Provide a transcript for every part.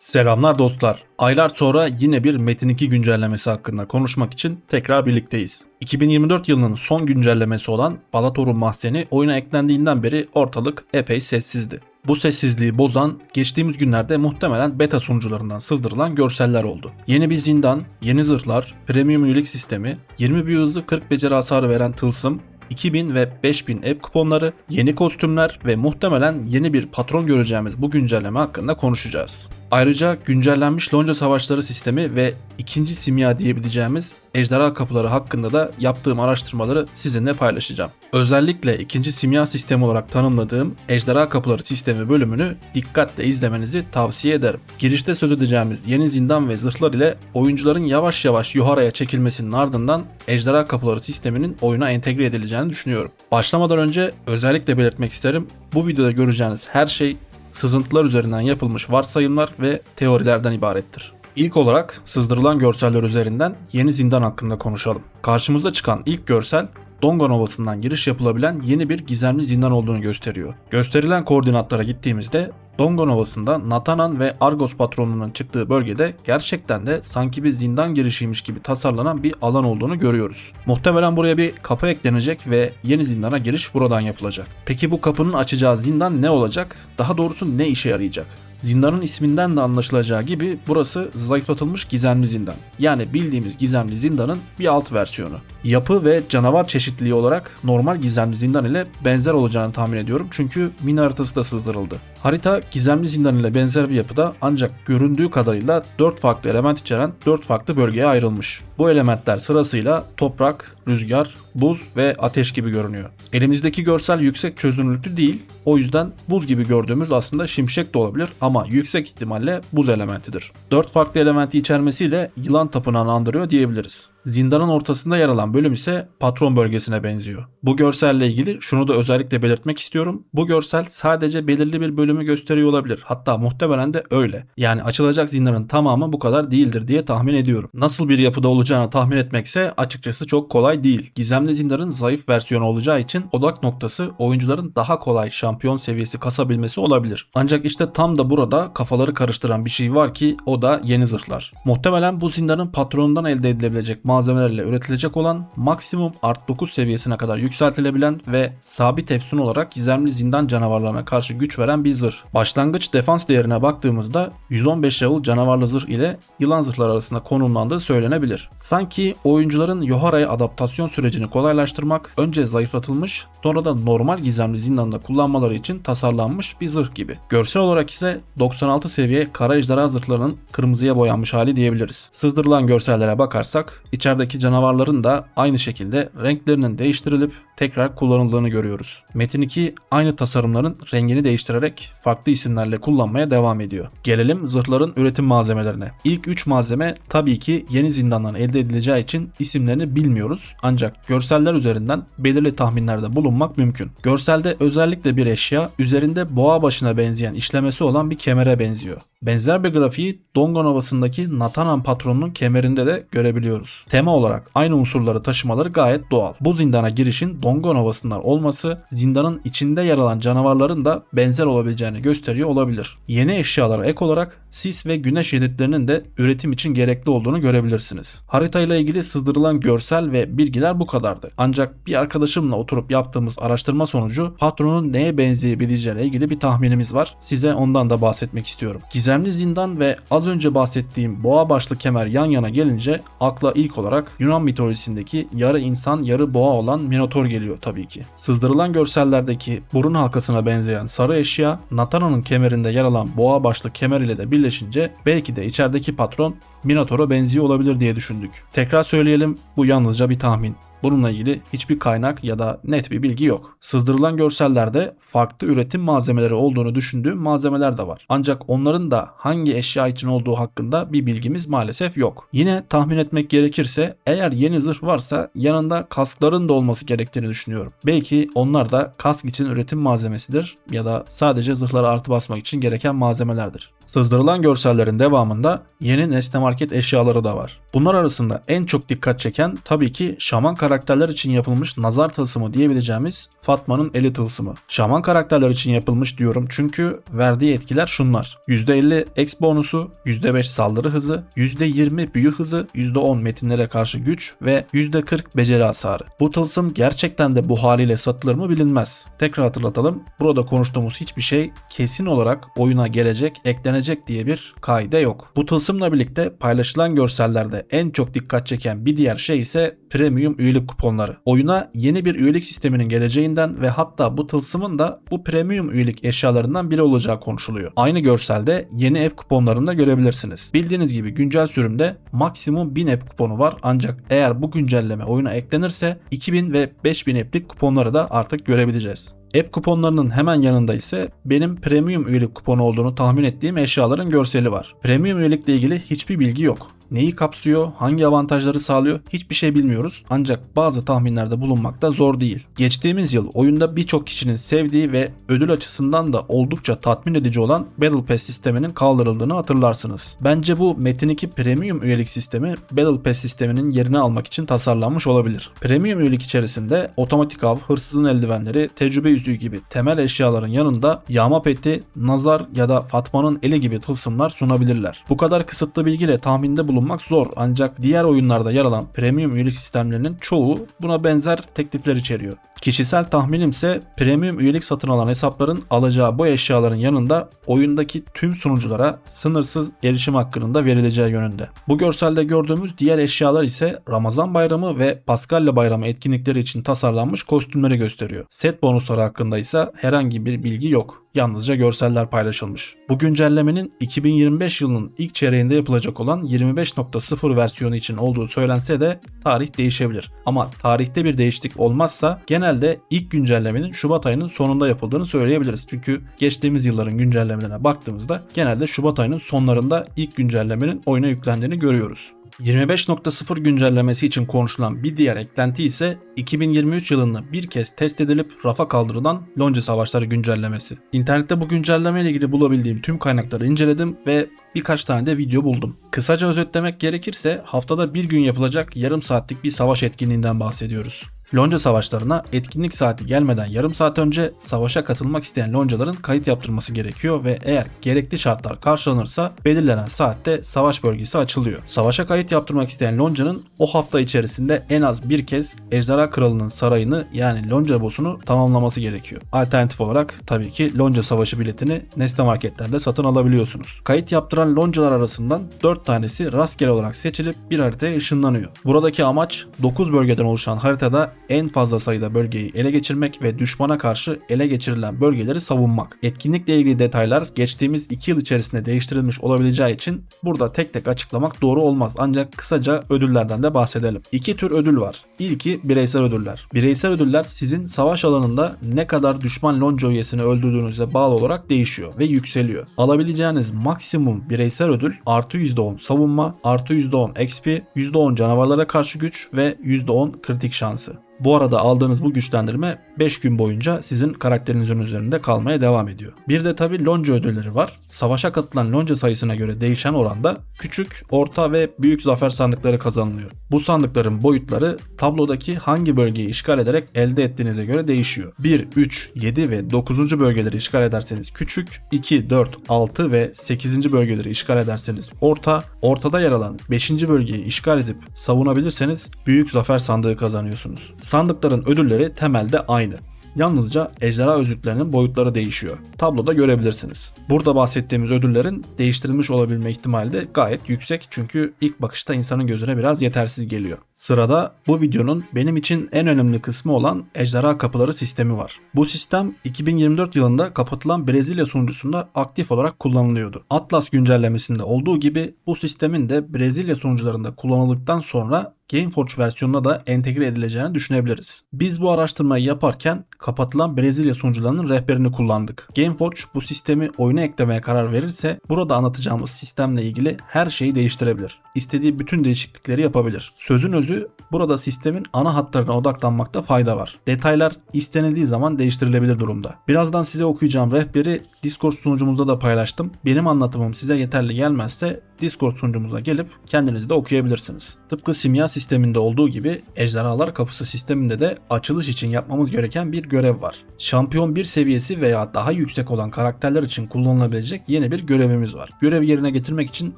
Selamlar dostlar. Aylar sonra yine bir Metin 2 güncellemesi hakkında konuşmak için tekrar birlikteyiz. 2024 yılının son güncellemesi olan Balator'un mahzeni oyuna eklendiğinden beri ortalık epey sessizdi. Bu sessizliği bozan geçtiğimiz günlerde muhtemelen beta sunucularından sızdırılan görseller oldu. Yeni bir zindan, yeni zırhlar, premium üyelik sistemi, 20 büyü hızı 40 beceri hasarı veren tılsım, 2000 ve 5000 app kuponları, yeni kostümler ve muhtemelen yeni bir patron göreceğimiz bu güncelleme hakkında konuşacağız. Ayrıca güncellenmiş lonca savaşları sistemi ve ikinci simya diyebileceğimiz ejderha kapıları hakkında da yaptığım araştırmaları sizinle paylaşacağım. Özellikle ikinci simya sistemi olarak tanımladığım ejderha kapıları sistemi bölümünü dikkatle izlemenizi tavsiye ederim. Girişte söz edeceğimiz yeni zindan ve zırhlar ile oyuncuların yavaş yavaş yuharaya çekilmesinin ardından ejderha kapıları sisteminin oyuna entegre edileceğini düşünüyorum. Başlamadan önce özellikle belirtmek isterim bu videoda göreceğiniz her şey sızıntılar üzerinden yapılmış varsayımlar ve teorilerden ibarettir. İlk olarak sızdırılan görseller üzerinden yeni zindan hakkında konuşalım. Karşımıza çıkan ilk görsel Dongan Ovası'ndan giriş yapılabilen yeni bir gizemli zindan olduğunu gösteriyor. Gösterilen koordinatlara gittiğimizde Dongan Ovası'nda Natanan ve Argos patronunun çıktığı bölgede gerçekten de sanki bir zindan girişiymiş gibi tasarlanan bir alan olduğunu görüyoruz. Muhtemelen buraya bir kapı eklenecek ve yeni zindana giriş buradan yapılacak. Peki bu kapının açacağı zindan ne olacak? Daha doğrusu ne işe yarayacak? Zindanın isminden de anlaşılacağı gibi burası zayıflatılmış gizemli zindan. Yani bildiğimiz gizemli zindanın bir alt versiyonu. Yapı ve canavar çeşitliliği olarak normal gizemli zindan ile benzer olacağını tahmin ediyorum çünkü mini haritası da sızdırıldı. Harita gizemli zindan ile benzer bir yapıda ancak göründüğü kadarıyla 4 farklı element içeren 4 farklı bölgeye ayrılmış. Bu elementler sırasıyla toprak, rüzgar, buz ve ateş gibi görünüyor. Elimizdeki görsel yüksek çözünürlüklü değil. O yüzden buz gibi gördüğümüz aslında şimşek de olabilir ama yüksek ihtimalle buz elementidir. 4 farklı elementi içermesiyle yılan tapınağını andırıyor diyebiliriz. Zindanın ortasında yer alan bölüm ise patron bölgesine benziyor. Bu görselle ilgili şunu da özellikle belirtmek istiyorum. Bu görsel sadece belirli bir bölümü gösteriyor olabilir. Hatta muhtemelen de öyle. Yani açılacak zindanın tamamı bu kadar değildir diye tahmin ediyorum. Nasıl bir yapıda olacağını tahmin etmekse açıkçası çok kolay değil. Gizemli zindanın zayıf versiyonu olacağı için odak noktası oyuncuların daha kolay şampiyon seviyesi kasabilmesi olabilir. Ancak işte tam da burada kafaları karıştıran bir şey var ki o da yeni zırhlar. Muhtemelen bu zindanın patronundan elde edilebilecek malzemelerle üretilecek olan maksimum art 9 seviyesine kadar yükseltilebilen ve sabit efsun olarak gizemli zindan canavarlarına karşı güç veren bir zırh. Başlangıç defans değerine baktığımızda 115 level canavarlı zırh ile yılan zırhlar arasında konumlandığı söylenebilir. Sanki oyuncuların Yohara'ya adaptasyon sürecini kolaylaştırmak, önce zayıflatılmış sonra da normal gizemli zindanda kullanmaları için tasarlanmış bir zırh gibi. Görsel olarak ise 96 seviye kara ejderha zırhlarının kırmızıya boyanmış hali diyebiliriz. Sızdırılan görsellere bakarsak içerideki canavarların da aynı şekilde renklerinin değiştirilip tekrar kullanıldığını görüyoruz. Metin 2 aynı tasarımların rengini değiştirerek farklı isimlerle kullanmaya devam ediyor. Gelelim zırhların üretim malzemelerine. İlk 3 malzeme tabii ki yeni zindandan elde edileceği için isimlerini bilmiyoruz. Ancak görseller üzerinden belirli tahminlerde bulunmak mümkün. Görselde özellikle bir eşya üzerinde boğa başına benzeyen işlemesi olan bir kemere benziyor. Benzer bir grafiği Dongan Ovası'ndaki Natanan patronunun kemerinde de görebiliyoruz. Tema olarak aynı unsurları taşımaları gayet doğal. Bu zindana girişin Dongan Ovası'ndan olması zindanın içinde yer alan canavarların da benzer olabileceğini gösteriyor olabilir. Yeni eşyalara ek olarak sis ve güneş yeditlerinin de üretim için gerekli olduğunu görebilirsiniz. Haritayla ilgili sızdırılan görsel ve bilgiler bu kadardı. Ancak bir arkadaşımla oturup yaptığımız araştırma sonucu patronun neye benzeyebileceğine ilgili bir tahminimiz var. Size ondan da bahsetmek istiyorum. Gizemli zindan ve az önce bahsettiğim boğa başlı kemer yan yana gelince akla ilk olarak Yunan mitolojisindeki yarı insan yarı boğa olan Minotor geliyor tabii ki. Sızdırılan görsellerdeki burun halkasına benzeyen sarı eşya Natana'nın kemerinde yer alan boğa başlı kemer ile de birleşince belki de içerideki patron Minotaur'a benziyor olabilir diye düşündük. Tekrar söyleyelim bu yalnızca bir tahmin. Bununla ilgili hiçbir kaynak ya da net bir bilgi yok. Sızdırılan görsellerde farklı üretim malzemeleri olduğunu düşündüğüm malzemeler de var. Ancak onların da hangi eşya için olduğu hakkında bir bilgimiz maalesef yok. Yine tahmin etmek gerekirse eğer yeni zırh varsa yanında kaskların da olması gerektiğini düşünüyorum. Belki onlar da kask için üretim malzemesidir ya da sadece zırhlara artı basmak için gereken malzemelerdir. Sızdırılan görsellerin devamında yeni nesne market eşyaları da var. Bunlar arasında en çok dikkat çeken tabii ki şaman karakterler için yapılmış nazar tılsımı diyebileceğimiz Fatma'nın eli tılsımı. Şaman karakterler için yapılmış diyorum çünkü verdiği etkiler şunlar. %50 X bonusu, %5 saldırı hızı, %20 büyü hızı, %10 metinlere karşı güç ve %40 beceri hasarı. Bu tılsım gerçekten de bu haliyle satılır mı bilinmez. Tekrar hatırlatalım. Burada konuştuğumuz hiçbir şey kesin olarak oyuna gelecek, eklenecek diye bir kaide yok. Bu tılsımla birlikte paylaşılan görsellerde en çok dikkat çeken bir diğer şey ise premium üyelik kuponları. Oyuna yeni bir üyelik sisteminin geleceğinden ve hatta bu tılsımın da bu premium üyelik eşyalarından biri olacağı konuşuluyor. Aynı görselde yeni app kuponlarını da görebilirsiniz. Bildiğiniz gibi güncel sürümde maksimum 1000 app kuponu var ancak eğer bu güncelleme oyuna eklenirse 2000 ve 5000 app'lik kuponları da artık görebileceğiz. App kuponlarının hemen yanında ise benim premium üyelik kuponu olduğunu tahmin ettiğim eşyaların görseli var. Premium üyelikle ilgili hiçbir bilgi yok. Neyi kapsıyor, hangi avantajları sağlıyor hiçbir şey bilmiyoruz. Ancak bazı tahminlerde bulunmak da zor değil. Geçtiğimiz yıl oyunda birçok kişinin sevdiği ve ödül açısından da oldukça tatmin edici olan Battle Pass sisteminin kaldırıldığını hatırlarsınız. Bence bu Metin 2 Premium üyelik sistemi Battle Pass sisteminin yerini almak için tasarlanmış olabilir. Premium üyelik içerisinde otomatik av, hırsızın eldivenleri, tecrübe yüzüğü gibi temel eşyaların yanında yağma peti, nazar ya da Fatma'nın eli gibi tılsımlar sunabilirler. Bu kadar kısıtlı bilgiyle tahminde bulunmak zor ancak diğer oyunlarda yer alan premium üyelik sistemlerinin çoğu buna benzer teklifler içeriyor. Kişisel tahminimse premium üyelik satın alan hesapların alacağı bu eşyaların yanında oyundaki tüm sunuculara sınırsız erişim hakkının da verileceği yönünde. Bu görselde gördüğümüz diğer eşyalar ise Ramazan bayramı ve Paskalya bayramı etkinlikleri için tasarlanmış kostümleri gösteriyor. Set bonusları hakkında ise herhangi bir bilgi yok. Yalnızca görseller paylaşılmış. Bu güncellemenin 2025 yılının ilk çeyreğinde yapılacak olan 25.0 versiyonu için olduğu söylense de tarih değişebilir. Ama tarihte bir değişiklik olmazsa genelde ilk güncellemenin Şubat ayının sonunda yapıldığını söyleyebiliriz. Çünkü geçtiğimiz yılların güncellemelerine baktığımızda genelde Şubat ayının sonlarında ilk güncellemenin oyuna yüklendiğini görüyoruz. 25.0 güncellemesi için konuşulan bir diğer eklenti ise 2023 yılında bir kez test edilip rafa kaldırılan Lonca Savaşları güncellemesi. İnternette bu güncelleme ile ilgili bulabildiğim tüm kaynakları inceledim ve birkaç tane de video buldum. Kısaca özetlemek gerekirse haftada bir gün yapılacak yarım saatlik bir savaş etkinliğinden bahsediyoruz. Lonca savaşlarına etkinlik saati gelmeden yarım saat önce savaşa katılmak isteyen loncaların kayıt yaptırması gerekiyor ve eğer gerekli şartlar karşılanırsa belirlenen saatte savaş bölgesi açılıyor. Savaşa kayıt yaptırmak isteyen loncanın o hafta içerisinde en az bir kez Ejderha Kralı'nın sarayını yani lonca boss'unu tamamlaması gerekiyor. Alternatif olarak tabii ki lonca savaşı biletini Nesne marketlerde satın alabiliyorsunuz. Kayıt yaptıran loncalar arasından 4 tanesi rastgele olarak seçilip bir haritaya ışınlanıyor. Buradaki amaç 9 bölgeden oluşan haritada en fazla sayıda bölgeyi ele geçirmek ve düşmana karşı ele geçirilen bölgeleri savunmak. Etkinlikle ilgili detaylar geçtiğimiz 2 yıl içerisinde değiştirilmiş olabileceği için burada tek tek açıklamak doğru olmaz. Ancak kısaca ödüllerden de bahsedelim. İki tür ödül var. İlki bireysel ödüller. Bireysel ödüller sizin savaş alanında ne kadar düşman lonca üyesini öldürdüğünüze bağlı olarak değişiyor ve yükseliyor. Alabileceğiniz maksimum bireysel ödül artı %10 savunma, artı %10 XP, %10 canavarlara karşı güç ve %10 kritik şansı. Bu arada aldığınız bu güçlendirme 5 gün boyunca sizin karakterinizin üzerinde kalmaya devam ediyor. Bir de tabi lonca ödülleri var. Savaşa katılan lonca sayısına göre değişen oranda küçük, orta ve büyük zafer sandıkları kazanılıyor. Bu sandıkların boyutları tablodaki hangi bölgeyi işgal ederek elde ettiğinize göre değişiyor. 1, 3, 7 ve 9. bölgeleri işgal ederseniz küçük, 2, 4, 6 ve 8. bölgeleri işgal ederseniz orta, ortada yer alan 5. bölgeyi işgal edip savunabilirseniz büyük zafer sandığı kazanıyorsunuz. Sandıkların ödülleri temelde aynı. Yalnızca ejderha özütlerinin boyutları değişiyor. Tabloda görebilirsiniz. Burada bahsettiğimiz ödüllerin değiştirilmiş olabilme ihtimali de gayet yüksek çünkü ilk bakışta insanın gözüne biraz yetersiz geliyor. Sırada bu videonun benim için en önemli kısmı olan ejderha kapıları sistemi var. Bu sistem 2024 yılında kapatılan Brezilya sunucusunda aktif olarak kullanılıyordu. Atlas güncellemesinde olduğu gibi bu sistemin de Brezilya sunucularında kullanıldıktan sonra Gameforge versiyonuna da entegre edileceğini düşünebiliriz. Biz bu araştırmayı yaparken kapatılan Brezilya sunucularının rehberini kullandık. Gameforge bu sistemi oyuna eklemeye karar verirse burada anlatacağımız sistemle ilgili her şeyi değiştirebilir. İstediği bütün değişiklikleri yapabilir. Sözün özü özü burada sistemin ana hatlarına odaklanmakta fayda var. Detaylar istenildiği zaman değiştirilebilir durumda. Birazdan size okuyacağım rehberi Discord sunucumuzda da paylaştım. Benim anlatımım size yeterli gelmezse Discord sunucumuza gelip kendiniz de okuyabilirsiniz. Tıpkı simya sisteminde olduğu gibi ejderhalar kapısı sisteminde de açılış için yapmamız gereken bir görev var. Şampiyon 1 seviyesi veya daha yüksek olan karakterler için kullanılabilecek yeni bir görevimiz var. Görevi yerine getirmek için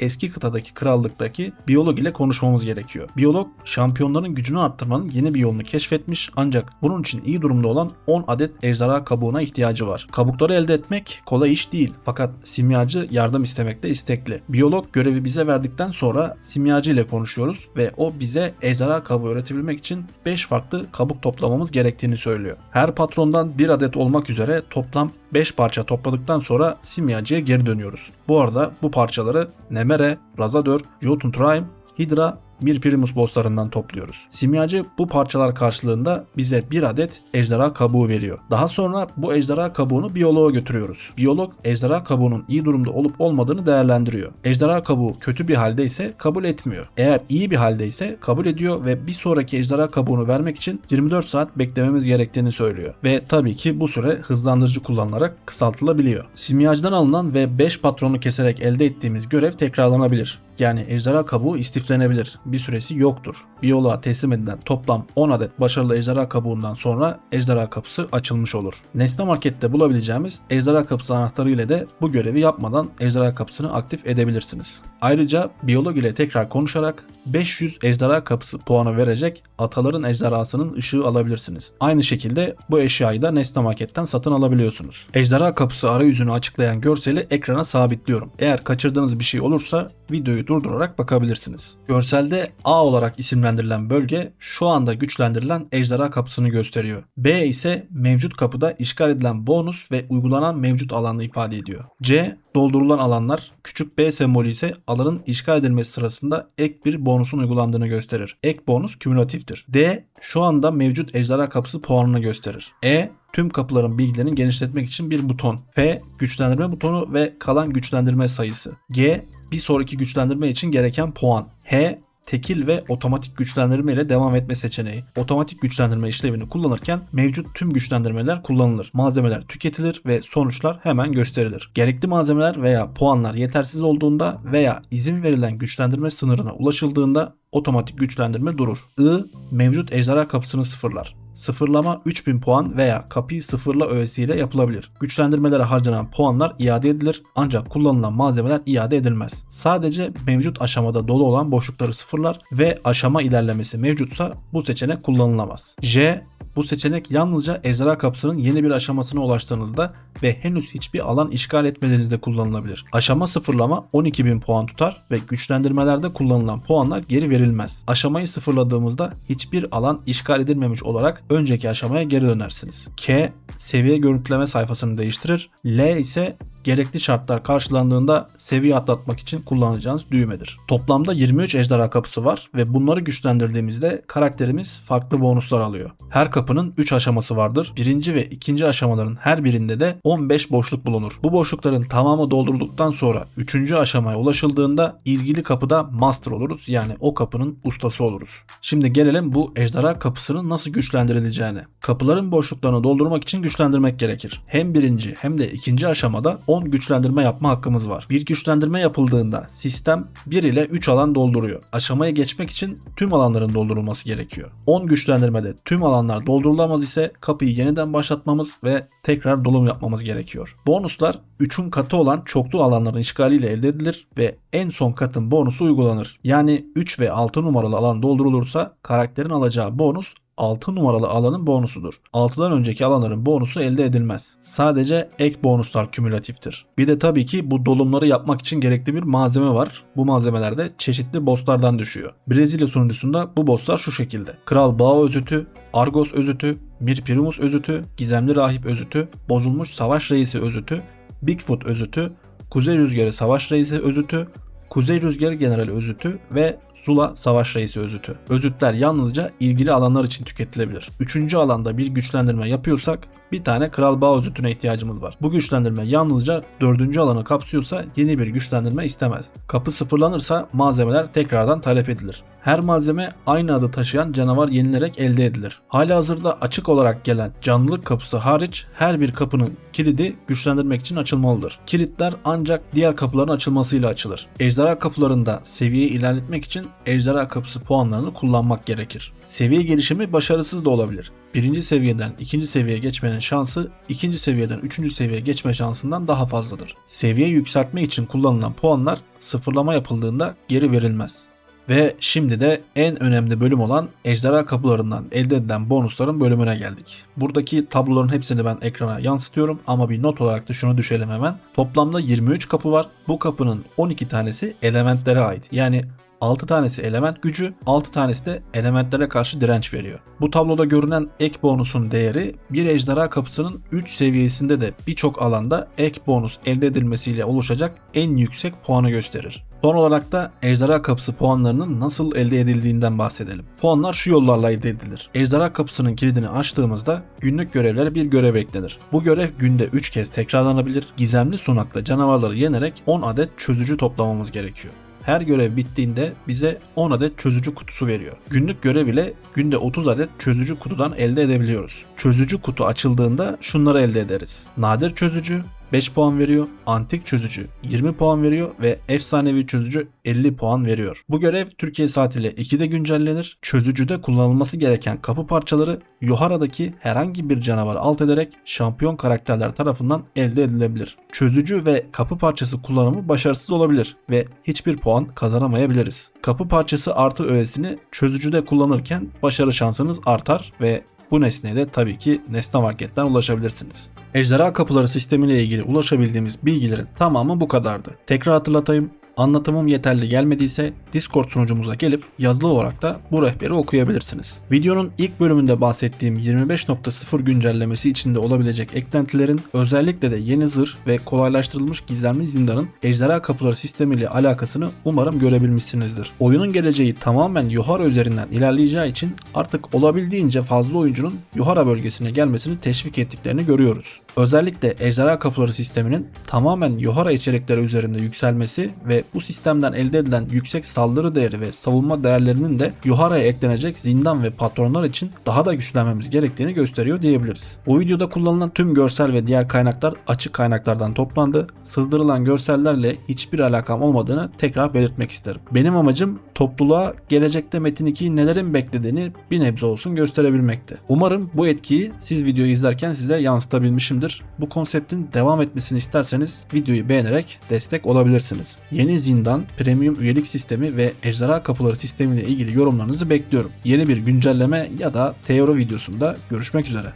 eski kıtadaki krallıktaki biyolog ile konuşmamız gerekiyor. Biyolog şampiyonların gücünü arttırmanın yeni bir yolunu keşfetmiş ancak bunun için iyi durumda olan 10 adet ejderha kabuğuna ihtiyacı var. Kabukları elde etmek kolay iş değil fakat simyacı yardım istemekte istekli. Biyolog görevi bize verdikten sonra simyacı ile konuşuyoruz ve o bize ejderha kabuğu üretebilmek için 5 farklı kabuk toplamamız gerektiğini söylüyor. Her patrondan 1 adet olmak üzere toplam 5 parça topladıktan sonra simyacıya geri dönüyoruz. Bu arada bu parçaları Nemere, Razador, Jotunheim, Hydra bir Primus bosslarından topluyoruz. Simyacı bu parçalar karşılığında bize bir adet ejderha kabuğu veriyor. Daha sonra bu ejderha kabuğunu biyoloğa götürüyoruz. Biyolog ejderha kabuğunun iyi durumda olup olmadığını değerlendiriyor. Ejderha kabuğu kötü bir halde ise kabul etmiyor. Eğer iyi bir halde ise kabul ediyor ve bir sonraki ejderha kabuğunu vermek için 24 saat beklememiz gerektiğini söylüyor. Ve tabii ki bu süre hızlandırıcı kullanılarak kısaltılabiliyor. Simyacıdan alınan ve 5 patronu keserek elde ettiğimiz görev tekrarlanabilir. Yani ejderha kabuğu istiflenebilir. Bir süresi yoktur. Biyoloğa teslim edilen toplam 10 adet başarılı ejderha kabuğundan sonra ejderha kapısı açılmış olur. Nesne Market'te bulabileceğimiz ejderha kapısı anahtarı ile de bu görevi yapmadan ejderha kapısını aktif edebilirsiniz. Ayrıca biyolog ile tekrar konuşarak 500 ejderha kapısı puanı verecek ataların ejderhasının ışığı alabilirsiniz. Aynı şekilde bu eşyayı da Nesne Market'ten satın alabiliyorsunuz. Ejderha kapısı arayüzünü açıklayan görseli ekrana sabitliyorum. Eğer kaçırdığınız bir şey olursa videoyu durdurarak bakabilirsiniz. Görselde A olarak isimlendirilen bölge şu anda güçlendirilen ejderha kapısını gösteriyor. B ise mevcut kapıda işgal edilen bonus ve uygulanan mevcut alanı ifade ediyor. C doldurulan alanlar, küçük B sembolü ise alanın işgal edilmesi sırasında ek bir bonusun uygulandığını gösterir. Ek bonus kümülatiftir. D şu anda mevcut ejderha kapısı puanını gösterir. E tüm kapıların bilgilerini genişletmek için bir buton. F güçlendirme butonu ve kalan güçlendirme sayısı. G bir sonraki güçlendirme için gereken puan. H tekil ve otomatik güçlendirme ile devam etme seçeneği. Otomatik güçlendirme işlevini kullanırken mevcut tüm güçlendirmeler kullanılır. Malzemeler tüketilir ve sonuçlar hemen gösterilir. Gerekli malzemeler veya puanlar yetersiz olduğunda veya izin verilen güçlendirme sınırına ulaşıldığında otomatik güçlendirme durur. I mevcut ejderha kapısını sıfırlar. Sıfırlama 3000 puan veya kapıyı sıfırla öğesiyle yapılabilir. Güçlendirmelere harcanan puanlar iade edilir ancak kullanılan malzemeler iade edilmez. Sadece mevcut aşamada dolu olan boşlukları sıfırlar ve aşama ilerlemesi mevcutsa bu seçenek kullanılamaz. J bu seçenek yalnızca ejderha kapısının yeni bir aşamasına ulaştığınızda ve henüz hiçbir alan işgal etmediğinizde kullanılabilir. Aşama sıfırlama 12.000 puan tutar ve güçlendirmelerde kullanılan puanlar geri verilmez. Aşamayı sıfırladığımızda hiçbir alan işgal edilmemiş olarak önceki aşamaya geri dönersiniz. K seviye görüntüleme sayfasını değiştirir. L ise gerekli şartlar karşılandığında seviye atlatmak için kullanacağınız düğmedir. Toplamda 23 ejderha kapısı var ve bunları güçlendirdiğimizde karakterimiz farklı bonuslar alıyor. Her kapının 3 aşaması vardır. Birinci ve ikinci aşamaların her birinde de 15 boşluk bulunur. Bu boşlukların tamamı doldurulduktan sonra 3. aşamaya ulaşıldığında ilgili kapıda master oluruz. Yani o kapının ustası oluruz. Şimdi gelelim bu ejderha kapısının nasıl güçlendirileceğine. Kapıların boşluklarını doldurmak için güçlendirmek gerekir. Hem birinci hem de ikinci aşamada 10 güçlendirme yapma hakkımız var. Bir güçlendirme yapıldığında sistem 1 ile 3 alan dolduruyor. Aşamaya geçmek için tüm alanların doldurulması gerekiyor. 10 güçlendirmede tüm alanlar doldurulamaz ise kapıyı yeniden başlatmamız ve tekrar dolum yapmamız gerekiyor. Bonuslar 3'ün katı olan çoklu alanların işgaliyle elde edilir ve en son katın bonusu uygulanır. Yani 3 ve 6 numaralı alan doldurulursa karakterin alacağı bonus 6 numaralı alanın bonusudur. 6'dan önceki alanların bonusu elde edilmez. Sadece ek bonuslar kümülatiftir. Bir de tabii ki bu dolumları yapmak için gerekli bir malzeme var. Bu malzemeler de çeşitli bosslardan düşüyor. Brezilya sunucusunda bu bosslar şu şekilde. Kral Bao özütü, Argos özütü, Mir Primus özütü, Gizemli Rahip özütü, Bozulmuş Savaş Reisi özütü, Bigfoot özütü, Kuzey Rüzgarı Savaş Reisi özütü, Kuzey Rüzgarı Generali özütü ve Zula Savaş Reisi özütü. Özütler yalnızca ilgili alanlar için tüketilebilir. Üçüncü alanda bir güçlendirme yapıyorsak bir tane Kral Bağ özütüne ihtiyacımız var. Bu güçlendirme yalnızca dördüncü alanı kapsıyorsa yeni bir güçlendirme istemez. Kapı sıfırlanırsa malzemeler tekrardan talep edilir. Her malzeme aynı adı taşıyan canavar yenilerek elde edilir. Halihazırda açık olarak gelen canlılık kapısı hariç her bir kapının kilidi güçlendirmek için açılmalıdır. Kilitler ancak diğer kapıların açılmasıyla açılır. Ejderha kapılarında seviyeyi ilerletmek için ejderha kapısı puanlarını kullanmak gerekir. Seviye gelişimi başarısız da olabilir. Birinci seviyeden ikinci seviyeye geçmenin şansı ikinci seviyeden üçüncü seviyeye geçme şansından daha fazladır. Seviye yükseltme için kullanılan puanlar sıfırlama yapıldığında geri verilmez. Ve şimdi de en önemli bölüm olan ejderha kapılarından elde edilen bonusların bölümüne geldik. Buradaki tabloların hepsini ben ekrana yansıtıyorum ama bir not olarak da şunu düşelim hemen. Toplamda 23 kapı var. Bu kapının 12 tanesi elementlere ait. Yani 6 tanesi element gücü, 6 tanesi de elementlere karşı direnç veriyor. Bu tabloda görünen ek bonusun değeri bir ejderha kapısının 3 seviyesinde de birçok alanda ek bonus elde edilmesiyle oluşacak en yüksek puanı gösterir. Son olarak da ejderha kapısı puanlarının nasıl elde edildiğinden bahsedelim. Puanlar şu yollarla elde edilir. Ejderha kapısının kilidini açtığımızda günlük görevlere bir görev eklenir. Bu görev günde 3 kez tekrarlanabilir. Gizemli sunakta canavarları yenerek 10 adet çözücü toplamamız gerekiyor. Her görev bittiğinde bize 10 adet çözücü kutusu veriyor. Günlük görev ile günde 30 adet çözücü kutudan elde edebiliyoruz. Çözücü kutu açıldığında şunları elde ederiz. Nadir çözücü 5 puan veriyor, antik çözücü 20 puan veriyor ve efsanevi çözücü 50 puan veriyor. Bu görev Türkiye saatiyle 2'de güncellenir. Çözücüde kullanılması gereken kapı parçaları Yohara'daki herhangi bir canavarı alt ederek şampiyon karakterler tarafından elde edilebilir. Çözücü ve kapı parçası kullanımı başarısız olabilir ve hiçbir puan kazanamayabiliriz. Kapı parçası artı öğesini çözücüde kullanırken başarı şansınız artar ve bu nesneye de tabii ki Nesne Market'ten ulaşabilirsiniz. Ejderha kapıları sistemiyle ilgili ulaşabildiğimiz bilgilerin tamamı bu kadardı. Tekrar hatırlatayım. Anlatımım yeterli gelmediyse Discord sunucumuza gelip yazılı olarak da bu rehberi okuyabilirsiniz. Videonun ilk bölümünde bahsettiğim 25.0 güncellemesi içinde olabilecek eklentilerin özellikle de yeni zırh ve kolaylaştırılmış gizemli zindanın ejderha kapıları sistemiyle alakasını umarım görebilmişsinizdir. Oyunun geleceği tamamen Yohara üzerinden ilerleyeceği için artık olabildiğince fazla oyuncunun Yohara bölgesine gelmesini teşvik ettiklerini görüyoruz. Özellikle ejderha kapıları sisteminin tamamen Yohara içerikleri üzerinde yükselmesi ve bu sistemden elde edilen yüksek saldırı değeri ve savunma değerlerinin de Yohara'ya eklenecek zindan ve patronlar için daha da güçlenmemiz gerektiğini gösteriyor diyebiliriz. Bu videoda kullanılan tüm görsel ve diğer kaynaklar açık kaynaklardan toplandı. Sızdırılan görsellerle hiçbir alakam olmadığını tekrar belirtmek isterim. Benim amacım topluluğa gelecekte Metin 2'yi nelerin beklediğini bir nebze olsun gösterebilmekti. Umarım bu etkiyi siz videoyu izlerken size yansıtabilmişimdir. Bu konseptin devam etmesini isterseniz videoyu beğenerek destek olabilirsiniz. Yeni zindan, premium üyelik sistemi ve ejderha kapıları sistemiyle ilgili yorumlarınızı bekliyorum. Yeni bir güncelleme ya da teori videosunda görüşmek üzere.